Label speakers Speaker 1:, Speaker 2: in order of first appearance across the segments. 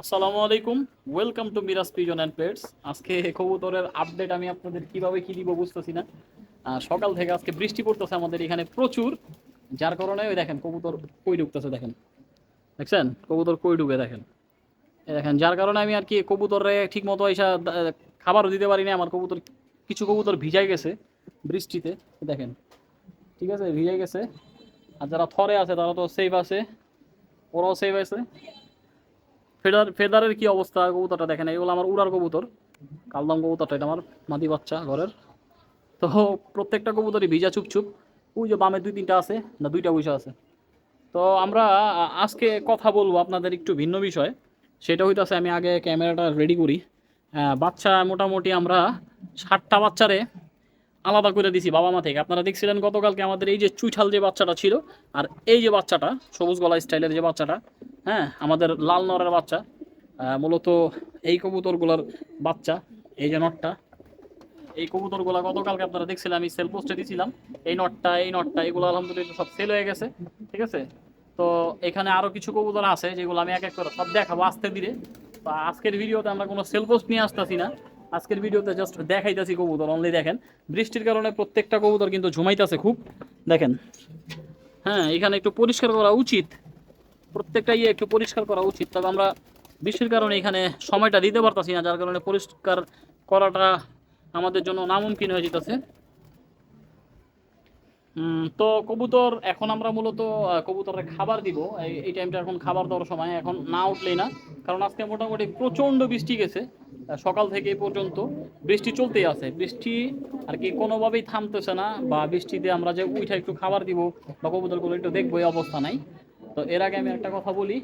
Speaker 1: আসসালামু আলাইকুম। Welcome to Miraj pigeon and pets আজকে কবুতরের আপডেট আমি আপনাদের কীভাবে কি দিব বুঝতেছি না। সকাল থেকে আজকে বৃষ্টি পড়তেছে আমাদের এখানে প্রচুর। যার কারণে ওই দেখেন, কবুতর কই ঢুকতেছে দেখেন। দেখছেন? কবুতর কই ঢুকে দেখেন। এই দেখেন, যার কারণে আমি আর কি কবুতরে ঠিক মতো এসা খাবারও দিতে পারি না আমার কবুতর, কিছু কবুতর ভিজাই গেছে বৃষ্টিতে। দেখেন, ঠিক আছে, ভিজাই গেছে। আর যারা থরে আছে, তারা তো সেফ আছে। ওরাও সেফ আছে। ফেদার ফেদারের কি অবস্থা? কবুতরটা দেখেন এগুলো আমার উড়ার কবুতর। কালদম কবুতরটা, এটা আমার মাদি বাচ্চা ঘরের। তো প্রত্যেকটা কবুতরই ভিজা চুপচুপ। ওই যে বামে দুই তিনটা আছে, না দুইটা বৈশা আছে। তো আমরা আজকে কথা বলব আপনাদের একটু ভিন্ন বিষয়। সেটা হইতাছে আমি আগে ক্যামেরাটা রেডি করি। বাচ্চা মোটামুটি আমরা ষাটটা বাচ্চারে আলাদা করে দিছি বাবা মা থেকে। আপনারা দেখছিলেন গতকালকে আমাদের এই যে চুইঠাল যে বাচ্চাটা ছিল, আর এই যে বাচ্চাটা, সবুজ গলা স্টাইলের যে বাচ্চাটা হ্যাঁ আমাদের লাল নরের বাচ্চা মূলত এই কবুতরগুলোর বাচ্চা, এই যে নটটা। এই কবুতরগুলো গতকালকে আপনারা দেখছিলেন, আমি সেল পোস্টে দিয়েছিলাম এই নটটা এই নটটা, এগুলো আলহামদুলিল্লাহ সব সেল হয়ে গেছে, ঠিক আছে? তো এখানে আরও কিছু কবুতর আছে, যেগুলো আমি এক এক করে সব দেখাবো আস্তে ধীরে। তো আজকের ভিডিওতে আমরা কোনো সেল পোস্ট নিয়ে আসতেছি না। আজকের ভিডিওতে জাস্ট দেখাইতেছি কবুতর অনলি দেখেন। বৃষ্টির কারণে প্রত্যেকটা কবুতর কিন্তু ঝুমাইতেছে খুব। দেখেন। হ্যাঁ এখানে একটু পরিষ্কার করা উচিত। প্রত্যেকটা ইয়ে একটু পরিষ্কার করা উচিত, তবে আমরা বৃষ্টির কারণে এখানে সময়টা দিতে পারতাছি না, যার কারণে পরিষ্কার করাটা আমাদের জন্য নামুমকিন হয়ে যেতেছে। তো কবুতর এখন আমরা মূলত কবুতরের খাবার দিব। এই টাইমটা এখন খাবার দেওয়ার সময়, এখন না উঠলেই না। কারণ আজকে মোটামুটি প্রচণ্ড বৃষ্টি গেছে সকাল থেকে পর্যন্ত বৃষ্টি চলতেই আছে। বৃষ্টি আর কি কোনোভাবেই থামতেছে না, বা বৃষ্টিতে আমরা যে উঠে একটু খাবার দিব বা কবুতরগুলো একটু দেখব, এই অবস্থা নাই। তো এর আগে আমি একটা কথা বলি।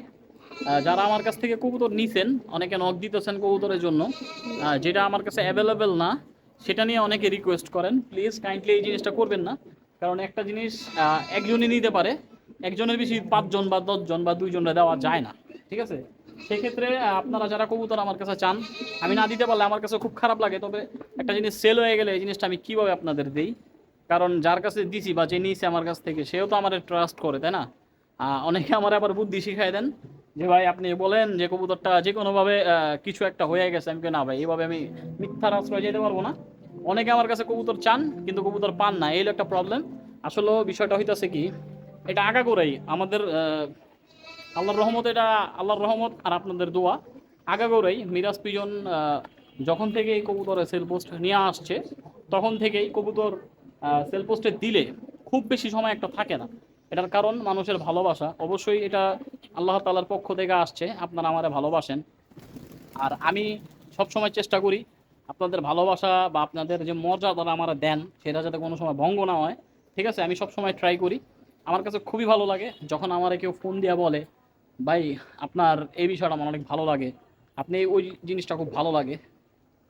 Speaker 1: যারা আমার কাছ থেকে কবুতর নিছেন, অনেকে নখ দিতেছেন কবুতরের জন্য। যেটা আমার কাছে অ্যাভেলেবেল না, সেটা নিয়ে অনেকে রিকোয়েস্ট করেন। প্লিজ কাইন্ডলি এই জিনিসটা করবেন না। কারণ একটা জিনিস একজনই নিতে পারে। একজনের বেশি পাঁচজন বা দশজন বা দুইজনে দেওয়া যায় না। ঠিক আছে? সেক্ষেত্রে আপনারা যারা কবুতর আমার কাছে চান, আমি না দিতে পারলে আমার কাছে খুব খারাপ লাগে। তবে একটা জিনিস সেল হয়ে গেলে এই জিনিসটা আমি কীভাবে আপনাদের দিই? কারণ যার কাছে দিছি বা যে নিয়েছে আমার কাছ থেকে, সেও তো আমার ট্রাস্ট করে, তাই না? অনেকে আমার আবার বুদ্ধি শিখাই দেন যে, ভাই, আপনি বলেন যে, কবুতরটা যে কোনোভাবে কিছু একটা হয়ে গেছে। আমি না, ভাই, এইভাবে আমি মিথ্যার আশ্রয় যেতে পারব না। অনেকে আমার কাছে কবুতর চান, কিন্তু কবুতর পান না। এই একটা প্রবলেম আসলে বিষয়টা হইতাছে কি, এটা আগা করেই আমাদের আল্লাহর রহমত, এটা আল্লাহর রহমত আর আপনাদের দোয়া। আগা করেই মিরাজ পিজন যখন থেকে এই কবুতরের সেল পোস্ট নিয়ে আসছে, তখন থেকেই কবুতর সেল পোস্টে দিলে খুব বেশি সময় একটা থাকে না। এটার কারণ মানুষের ভালোবাসা। অবশ্যই এটা আল্লাহ তালার পক্ষ থেকে আসছে, আপনারা আমারে ভালোবাসেন। আর আমি সবসময় চেষ্টা করি আপনাদের ভালোবাসা বা আপনাদের যে মর্যাদা আমার দেন, সেটা যাতে কোনো সময় ভঙ্গ না হয়। ঠিক আছে? আমি সবসময় ট্রাই করি। আমার কাছে খুবই ভালো লাগে যখন আমার কেউ ফোন দিয়ে বলে, ভাই, আপনার এই বিষয়টা আমার অনেক ভালো লাগে। আপনি ওই জিনিসটা খুব ভালো লাগে।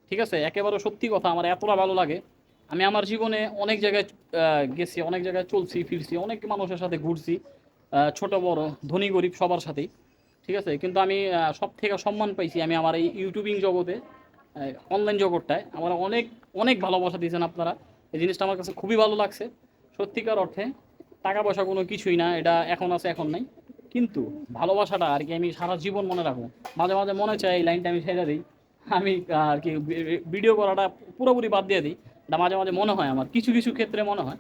Speaker 1: ঠিক আছে? একেবারে সত্যি কথা, আমার এতটা ভালো লাগে। আমি আমার জীবনে অনেক জায়গায় গেছি, অনেক জায়গায় চলছি, ফিরছি, অনেক মানুষের সাথে ঘুরছি ছোট, বড়, ধনী, গরিব সবার সাথেই, ঠিক আছে? কিন্তু আমি সব থেকে সম্মান পাইছি আমি আমার এই ইউটিউবিং জগতে অনলাইন জগৎটায়। আমার অনেক অনেক ভালোবাসা দিয়েছেন আপনারা। এই জিনিসটা আমার কাছে খুবই ভালো লাগছে। সত্যিকার অর্থে, টাকা পয়সা কোনো কিছুই না, এটা এখন আছে, এখন নাই। কিন্তু ভালোবাসাটা আর কি আমি সারা জীবন মনে রাখব। মাঝে মাঝে মনে চায় এই লাইনটা আমি ছেড়ে দিই। আমি আর কি, ভিডিও করাটা পুরোপুরি বাদ দিয়ে দিই। মাঝে মাঝে মনে হয় আমার, কিছু কিছু ক্ষেত্রে মনে হয়।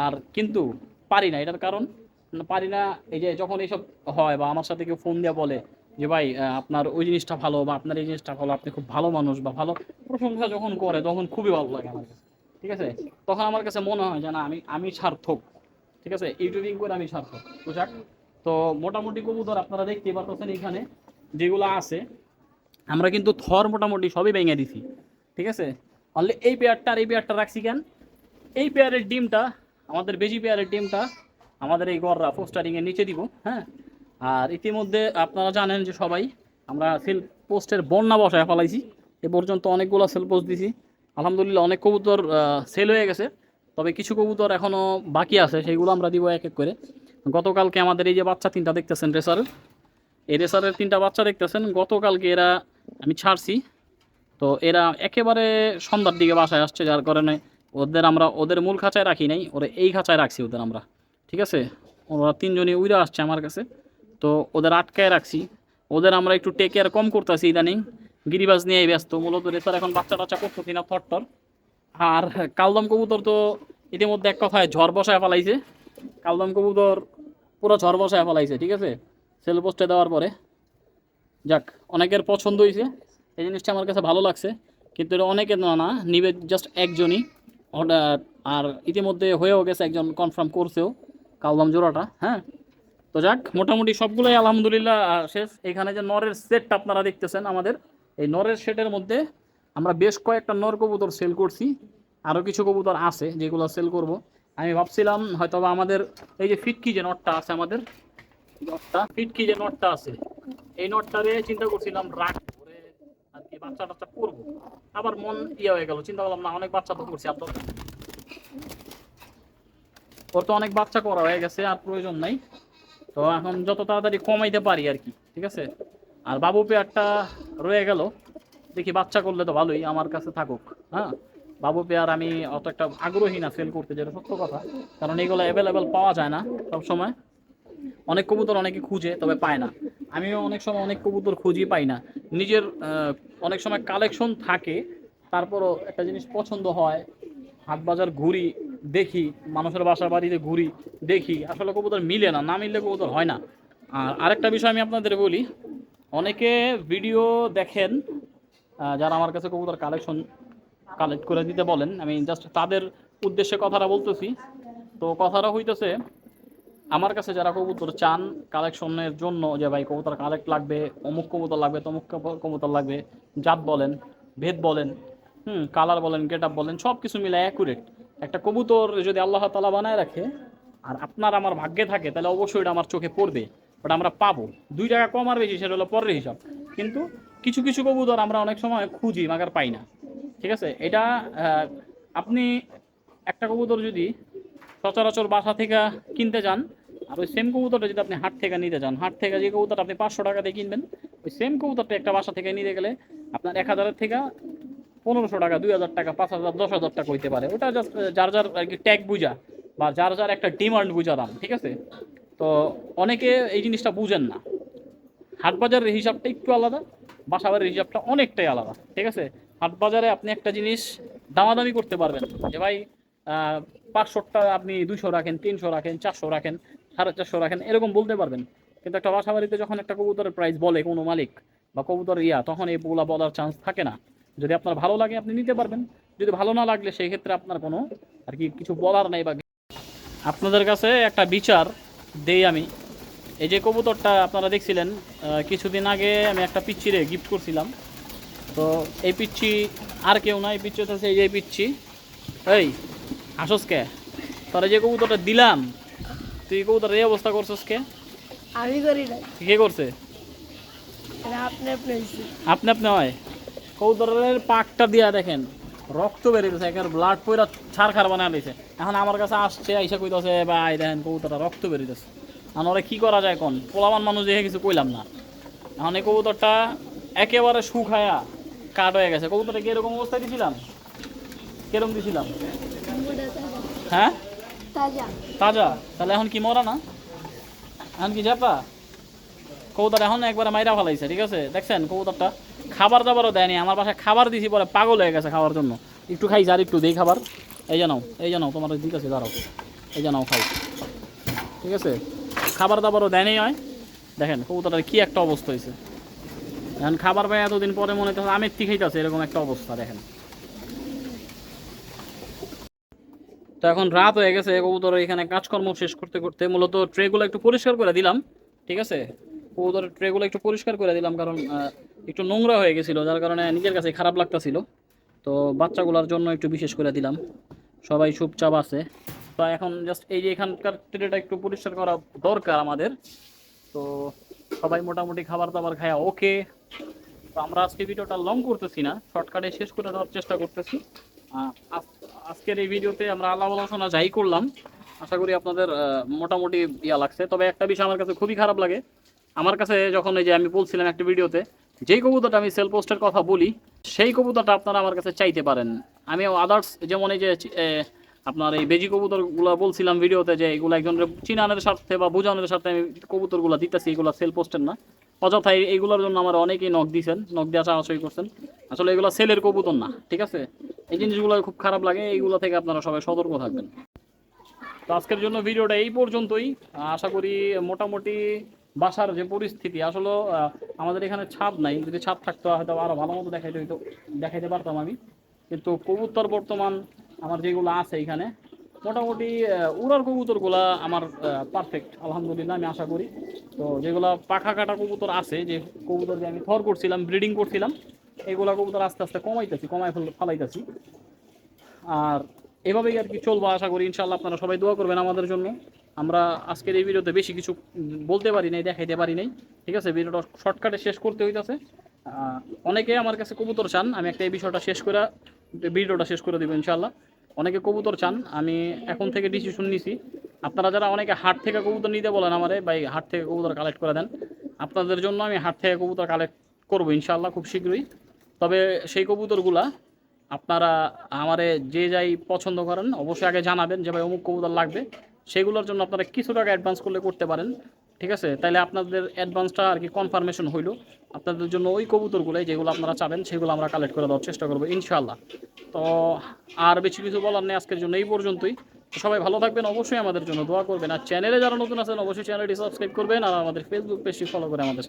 Speaker 1: আর কিন্তু পারি না, এটার কারণ পারি না এই যে যখন এইসব হয় বা আমার সাথে কেউ ফোন দিয়ে বলে যে, ভাই আপনার ওই জিনিসটা ভালো বা আপনার এই জিনিসটা ভালো, আপনি খুব ভালো মানুষ বা ভালো। প্রশংসা যখন করে তখন খুবই ভালো লাগে আমার কাছে, ঠিক আছে? তখন আমার কাছে মনে হয় যে, না, আমি আমি সার্থক। ঠিক আছে? ইউটিউবিং করে আমি সার্থক। পোশাক তো মোটামুটি কবুতর আপনারা দেখতেই পারতেছেন এখানে যেগুলো আছে। আমরা কিন্তু থর মোটামুটি সবই ভেঙে দিছি, ঠিক আছে? অনলি এই পেয়ারটা আর এই পেয়ারটা রাখছি কেন? এই পেয়ারের ডিমটা, আমাদের বেজি পেয়ারের ডিমটা আমাদের এই গররা পোস্টারিংয়ের নিচে দিব হ্যাঁ? আর ইতিমধ্যে আপনারা জানেন যে সবাই, আমরা সেল পোস্টের বন্যা বসায় ফেলাইছি, এ পর্যন্ত অনেকগুলো সেল পোস্ট দিছি। আলহামদুলিল্লাহ অনেক কবুতর সেল হয়ে গেছে। তবে কিছু কবুতর এখনও বাকি আছে, সেইগুলো আমরা দিব এক এক করে। গতকালকে আমাদের এই যে বাচ্চা তিনটা দেখতেছেন রেসারের, এই রেসারের তিনটা বাচ্চা দেখতেছেন, গতকালকে এরা আমি ছাড়ছি। তো এরা একেবারে সন্ধ্যার দিকে বাসায় আসছে, যার কারণে ওদের আমরা, ওদের মূল খাঁচায় রাখি নাই, ওরা এই খাঁচায় রাখছি ওদের আমরা। ঠিক আছে? ওরা তিনজনই উইরা আসছে আমার কাছে। তো ওদের আটকায় রাখছি। ওদের আমরা একটু টেক কেয়ার কম করতেছি ইদানিং। গিরিবাজ নিয়ে ব্যস্ত। মূলত রেসার এখন বাচ্চা টাচ্চা করতেছি না থট্টর আর কালদম কবুতর তো ইতিমধ্যে এক কথায় ঝড় বসায় ফেলাইছে। কালদম কবুতর পুরো ঝড় বসায় ফেলাইছে, ঠিক আছে? সেল পোস্টে দেওয়ার পরে। যাক, অনেকের পছন্দ হয়েছে এই জিনিসটা আমার কাছে ভালো লাগছে। কিন্তু এটা অনেকে না নিবে জাস্ট একজনই। অর্ডার আর ইতিমধ্যে হয়েও গেছে, একজন কনফার্ম করছেও কালদাম জোড়াটা হ্যাঁ? তো যাক, মোটামুটি সবগুলোই আলহামদুলিল্লাহ শেষ। এখানে যে নরের সেটটা আপনারা দেখতেছেন আমাদের, এই নরের সেটের মধ্যে আমরা বেশ কয়েকটা নর কবুতর সেল করছি। আরও কিছু কবুতর আছে যেগুলো সেল করব। আমি ভাবছিলাম হয়তো আমাদের, এই যে ফিটকি যে নটটা আছে আমাদের নটটা, ফিটকি যে নটটা আছে, এই নটটারে চিন্তা করছিলাম রাখ করব আবার মন ইয়ে হয়ে গেল, চিন্তা করলাম, না, অনেক বাচ্চা তো করছি আপনার ওর তো অনেক বাচ্চা করা হয়ে গেছে, আর প্রয়োজন নাই। তো এখন যত তাড়াতাড়ি কমাইতে পারি আর কি, ঠিক আছে? আর বাবু পেয়ারটা রয়ে গেল, দেখি বাচ্চা করলে তো ভালোই, আমার কাছে থাকুক হ্যাঁ? বাবু পেয়ার আমি অত একটা আগ্রহী না সেল করতে, যেটা সত্য কথা, কারণ এগুলো অ্যাভেলেবেল পাওয়া যায় না সব সময় অনেক কবুতর অনেকে খুঁজে, তবে পায় না। আমিও অনেক সময় অনেক কবুতর খুঁজি পাই না। নিজের অনেক সময় কালেকশন থাকে, তারপরও একটা জিনিস পছন্দ হয় হাট বাজার ঘুরি, দেখি, মানুষের বাসা বাড়িতে ঘুরি, দেখি, আসলে কবুতর মিলে না না মিললে কবুতর হয় না। আর আরেকটা বিষয় আমি আপনাদের বলি, অনেকে ভিডিও দেখেন যারা আমার কাছে কবুতর কালেকশন কালেক্ট করে দিতে বলেন, আমি জাস্ট তাদের উদ্দেশ্যে কথাটা বলতেছি। তো কথাটা হইতেছে আমার কাছে যারা কবুতর চান কালেকশনের জন্য যে ভাই কবুতর কালেক্ট লাগবে, অমুক কবুতর লাগবে, তমুক কব- কবুতর লাগবে, জাত বলেন, ভেদ বলেন, হুম কালার বলেন গেট আপ বলেন সব কিছু মিলে অ্যাকুরেট একটা কবুতর যদি আল্লাহ তালা বানায় রাখে, আর আপনার আমার ভাগ্যে থাকে, তাহলে অবশ্যই এটা আমার চোখে পড়বে ওটা আমরা পাবো। দুই টাকা কম আর বেশি, সেটা হলো পরের হিসাব। কিন্তু কিছু কিছু কবুতর আমরা অনেক সময় খুঁজি, মাগার পাই না। ঠিক আছে? এটা আপনি একটা কবুতর যদি সচরাচর বাসা থেকে কিনতে যান আর ওই সেম কবুতরটা যদি আপনি হাট থেকে নিতে চান, হাট থেকে যে কবুতরটা আপনি পাঁচশো টাকা দিয়ে কিনবেন, ওই সেম কবুতরটা একটা বাসা থেকে নিতে গেলে আপনার এক হাজারের থেকে পনেরোশো টাকা, দুই হাজার টাকা, পাঁচ হাজার, দশ হাজার টাকা হইতে পারে। ওটা জাস্ট যার যার আর কি ট্যাগ বুঝা বা যার যার একটা ডিমান্ড বুঝা দাম, ঠিক আছে? তো অনেকে এই জিনিসটা বুঝেন না। হাট বাজারের হিসাবটা একটু আলাদা বাসাবাড়ির হিসাবটা অনেকটাই আলাদা, ঠিক আছে? হাট বাজারে আপনি একটা জিনিস দামাদামি করতে পারবেন যে ভাই পাঁচশোটা আপনি দুশো রাখেন, তিনশো রাখেন, চারশো রাখেন সাড়ে চারশো রাখেন, এরকম বলতে পারবেন। কিন্তু একটা বাসাবাড়িতে যখন একটা কবুতরের প্রাইস বলে কোনো মালিক বা কবুতর ইয়া, তখন এইগুলা বলার চান্স থাকে না। যদি আপনার ভালো লাগে, আপনি নিতে পারবেন। যদি ভালো না লাগলে সেই ক্ষেত্রে আপনার কোনো আর কি কিছু বলার নাই বা আপনাদের কাছে একটা বিচার দেই আমি। এই যে কবুতরটা আপনারা দেখছিলেন কিছুদিন আগে আমি একটা পিচ্ছিরে গিফট করছিলাম। তো এই পিচ্ছি আর কেউ না, এই পিচ্ছি হচ্ছে এই যে পিচ্ছি এই, আসস কে? তোরা যে কবুতরটা দিলাম তুই কবুতর এই অবস্থা করছস কে?
Speaker 2: আমি করি না
Speaker 1: কে করছে?
Speaker 2: আপনি আপনি
Speaker 1: আপনি আপনি হয়। কবুতরের পাকটা দিয়া দেখেন রক্ত বেরিয়েছে একের ব্লাড পয়রা ছাড় খার বানায় দিয়েছে এখন আমার কাছে আসছে আইসা কইতাছে ভাই দেখেন কবুতরটা রক্ত বেরিয়েছে এখন ওরা কি করা যায় কোন? পোলাবান মানুষ দেখে কিছু কইলাম না। এখন এই কবুতরটা একেবারে শুকায়া কাট হয়ে গেছে। কবুতরটা কি এরকম অবস্থায় দিছিলাম? কীরকম দিছিলাম? হ্যাঁ?
Speaker 2: তাজা।
Speaker 1: তাহলে এখন কি মরা না? এখন কি চাপা কবুতর এখন একবারে মাইরা ফেলাইছে, ঠিক আছে? দেখছেন কবুতরটা? খাবার দাবারও দেয়নি, আমার বাসায় খাবার দিছি, পরে পাগল হয়ে গেছে খাওয়ার জন্য। একটু খাইছে আর একটু দেই খাবার। এই জানাও এই জানাও তোমার দিতেছে দাঁড়াও। এই জানাও খাও। ঠিক আছে? খাবার দাবারও দেয়নি হয়। দেখেন কবুতরটার কি একটা অবস্থা হয়েছে এখন খাবার পাই এতদিন পরে মনে হচ্ছে আমের তি খাইতেছে, এরকম একটা অবস্থা, দেখেন। তো এখন রাত হয়ে গেছে কবুতর এখানে কাজকর্ম শেষ করতে করতে মূলত ট্রেগুলো একটু পরিষ্কার করে দিলাম ঠিক আছে? কবুতরের ট্রেগুলো একটু পরিষ্কার করে দিলাম কারণ একটু নোংরা হয়ে গেছিল যার কারণে নিজের কাছে খারাপ লাগতাছিল। তো বাচ্চাগুলোর জন্য একটু বিশেষ করে দিলাম। সবাই চুপচাপ আছে। তো এখন জাস্ট এই যে এখানকার ট্রেটা একটু পরিষ্কার করা দরকার আমাদের। তো সবাই মোটামুটি খাবার দাবার খায়া ওকে। তো আমরা আজকে ভিডিওটা লং করতেছি না শর্টকাটে শেষ করে দেওয়ার চেষ্টা করতেছি। আহ, আজ- আজকের এই ভিডিওতে আমরা আলাপ আলোচনা যাই করলাম, আশা করি আপনাদের মোটামুটি ইয়া লাগছে। তবে একটা বিষয় আমার কাছে খুবই খারাপ লাগে। আমার কাছে যখন এই যে আমি বলছিলাম একটা ভিডিওতে, যেই কবুতরটা আমি সেল পোস্টের কথা বলি, সেই কবুতরটা আপনারা আমার কাছে চাইতে পারেন। আমি আদার্স যেমন এই যে আপনার এই বেজি কবুতরগুলো বলছিলাম ভিডিওতে যে এগুলো একজনের চিনানের স্বার্থে বা বোঝানোর স্বার্থে আমি কবুতরগুলো দিতেছি, এগুলো সেল পোস্টের না। অযথা এই- এইগুলোর জন্য আমার অনেকেই নখ দিয়েছেন নখ দেওয়া চাওয়াচাই করছেন। আসলে এগুলো সেলের কবুতর না, ঠিক আছে? এই জিনিসগুলো খুব খারাপ লাগে, এইগুলো থেকে আপনারা সবাই সতর্ক থাকবেন। তো আজকের জন্য ভিডিওটা এই পর্যন্তই। আশা করি মোটামুটি বাসার যে পরিস্থিতি, আসলে আমাদের এখানে ছাদ নাই। যদি ছাদ থাকতো, হয়তো আরও ভালো মতো দেখাইতে হইতো, দেখাইতে পারতাম আমি। কিন্তু কবুতর বর্তমান আমার যেগুলো আছে এখানে, মোটামুটি উড়ার কবুতরগুলা আমার পারফেক্ট আলহামদুলিল্লাহ, আমি আশা করি। তো যেগুলা পাখা কাটা কবুতর আছে, যে কবুতর যে আমি থর করছিলাম, ব্রিডিং করছিলাম এগুলা কবুতর আস্তে আস্তে কমাইতেছি কমাই ফেল- ফালাইতেছি। আর এভাবেই আর কি চলবো আশা করি ইনশাল্লাহ আপনারা সবাই দোয়া করবেন আমাদের জন্য। আমরা আজকের এই ভিডিওতে বেশি কিছু বলতে পারি নাই, দেখাইতে পারি নাই। ঠিক আছে, ভিডিওটা শর্টকাটে শেষ করতে হইতাছে। অনেকে আমার কাছে কবুতর চান, আমি একটা এই বিষয়টা শেষ করে ভিডিওটা শেষ করে দেবো ইনশাল্লাহ অনেকে কবুতর চান, আমি এখন থেকে ডিসিশন নিছি। আপনারা যারা অনেকে হাট থেকে কবুতর নিতে বলেন আমারে, ভাই, হাট থেকে কবুতর কালেক্ট করে দেন। আপনাদের জন্য আমি হাট থেকে কবুতর কালেক্ট করব ইনশাল্লাহ খুব শীঘ্রই। তবে সেই কবুতরগুলা আপনারা আমারে যে যাই পছন্দ করেন, অবশ্যই আগে জানাবেন যে ভাই অমুক কবুতর লাগবে। সেগুলোর জন্য আপনারা কিছু টাকা অ্যাডভান্স করলে করতে পারেন, ঠিক আছে? তাইলে আপনাদের অ্যাডভান্সটা আর কি কনফার্মেশন হইল। আপনাদের জন্য ওই কবুতরগুলোই যেগুলো আপনারা চাবেন, সেগুলো আমরা কালেক্ট করে দেওয়ার চেষ্টা করব ইনশাল্লাহ তো আর বেশি কিছু বলার নেই আজকের জন্য, এই পর্যন্তই। সবাই ভালো থাকবেন, অবশ্যই আমাদের জন্য দোয়া করবেন। আর চ্যানেলে যারা নতুন আছেন, অবশ্যই চ্যানেলটি সাবস্ক্রাইব করবেন আর আমাদের ফেসবুক পেজটি ফলো করে আমাদের